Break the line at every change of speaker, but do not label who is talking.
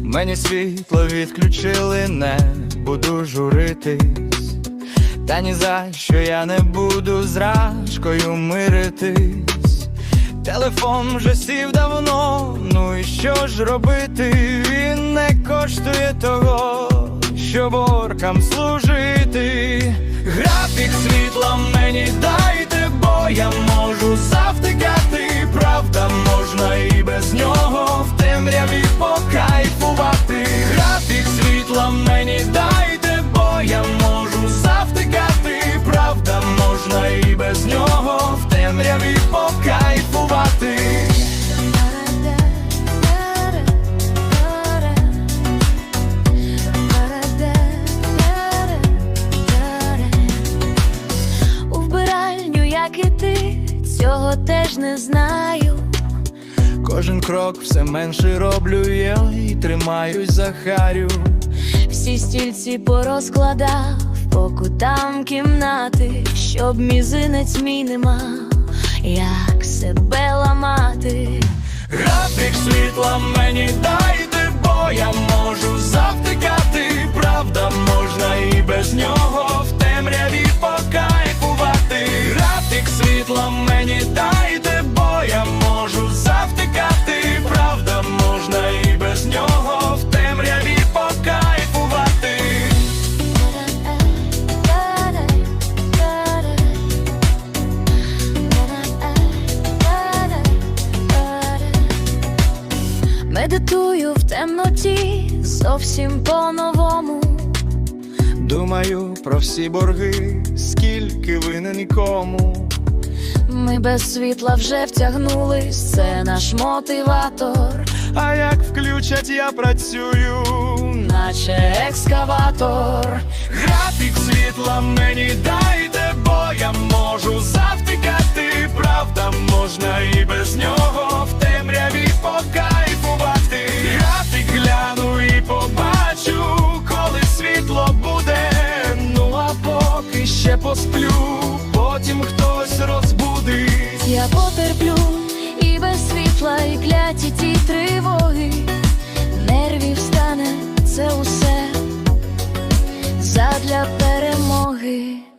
Мені світло відключили, не буду журитись, та ні за що я не буду з рашкою миритись, телефон вже сів давно, ну і що ж робити? Він не коштує того,
що боркам служить. Цього теж не знаю.
Кожен крок все менше роблю я і тримаюсь за харю.
Всі стільці порозкладав по кутам кімнати, щоб мізинець мій не мав, як себе ламати.
Графік світла мені
Медитую в темноті зовсім по-новому.
Думаю про всі борги, скільки винен і кому.
Ми без світла вже втягнулись, це наш мотиватор,
А як включать, я працюю.
наче екскаватор.
Графік світла мені дайте, бо я можу завтикати. Правда, можна і посплю, потім хтось розбудить.
Я потерплю і без світла, і кляті ті тривоги. Нервів стане це усе задля перемоги.